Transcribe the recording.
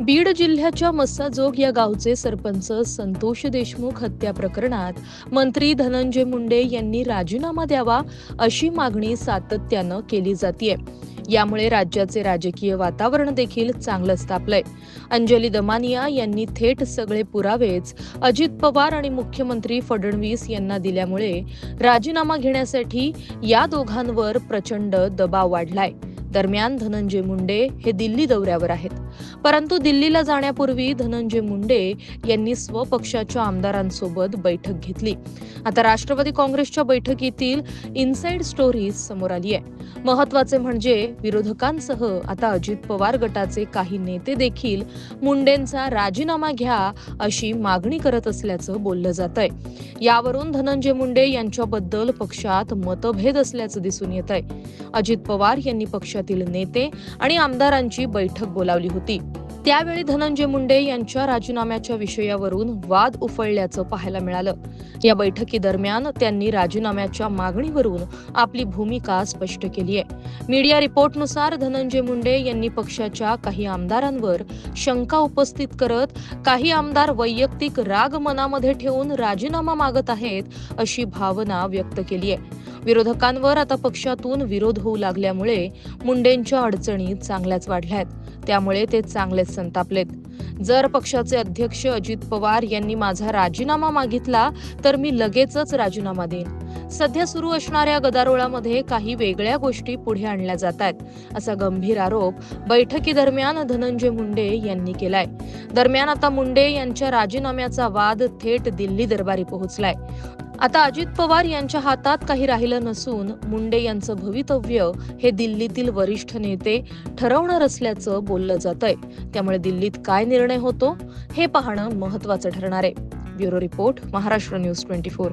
बीड जिल्ह्याच्या मस्साजोग या गावचे सरपंच संतोष देशमुख हत्या प्रकरणात मंत्री धनंजय मुंडे यांनी राजीनामा द्यावा अशी मागणी सातत्यानं केली जातीये. यामुळे राज्याचे राजकीय वातावरण देखील चांगलंच तापलंय अंजली दमानिया यांनी थेट सगळे पुरावेच अजित पवार आणि मुख्यमंत्री फडणवीस यांना दिल्यामुळे राजीनामा घेण्यासाठी या दोघांवर प्रचंड दबाव वाढलाय. दरम्यान धनंजय मुंडे हे दिल्ली दौऱ्यावर आहेत. परंतु दिल्लीला जाण्यापूर्वी धनंजय मुंडे यांनी स्वपक्षाच्या आमदारांसोबत बैठक घेतली. आता राष्ट्रवादी काँग्रेसच्या बैठकीतील इनसाइड स्टोरी समोर आली आहे. महत्त्वाचे म्हणजे विरोधकांसह आता अजित पवार गटाचे काही नेते देखील मुंडेंचा राजीनामा घ्या अशी मागणी करत असल्याचं बोललं जात आहे यावरून धनंजय मुंडे यांच्याबद्दल पक्षात मतभेद असल्याचं दिसून येत आहे अजित पवार यांनी पक्षातील नेते आणि आमदारांची बैठक बोलावली होती. त्यावेळी धनंजय मुंडे यांच्या राजीनाम्याच्या विषयावरून वाद उफळल्याचं पाहायला मिळालं. या बैठकीदरम्यान त्यांनी राजीनाम्याच्या मागणीवरून आपली भूमिका स्पष्ट केली आहे. मीडिया रिपोर्टनुसार धनंजय मुंडे यांनी पक्षाच्या काही आमदारांवर शंका उपस्थित करत काही आमदार वैयक्तिक राग मनामध्ये ठेवून राजीनामा मागत आहेत अशी भावना व्यक्त केली आहे. विरोधकांवर आता पक्षातून विरोध होऊ लागल्यामुळे मुंडेंच्या अडचणी चांगल्याच वाढल्या आहेत. त्यामुळे ते चांगलेच संतापलेत. जर पक्षाचे अध्यक्ष अजित पवार यांनी माझा राजीनामा मागितला तर मी लगेचच राजीनामा देईन. सध्या सुरू असणाऱ्या गदारोळामध्ये काही वेगळ्या गोष्टी पुढे आणल्या जात आहेत असा गंभीर आरोप बैठकीदरम्यान धनंजय मुंडे यांनी केलाय. दरम्यान आता मुंडे यांच्या राजीनाम्याचा वाद थेट दिल्ली दरबारी पोहोचलाय. आता अजित पवार यांच्या हातात काही राहिलं नसून मुंडे यांचं भवितव्य हे दिल्लीतील वरिष्ठ नेते ठरवणार असल्याचं बोललं जात आहे त्यामुळे दिल्लीत काय निर्णय होतो हे पाहणं महत्वाचं ठरणार आहे. Bureau report Maharashtra news twenty four.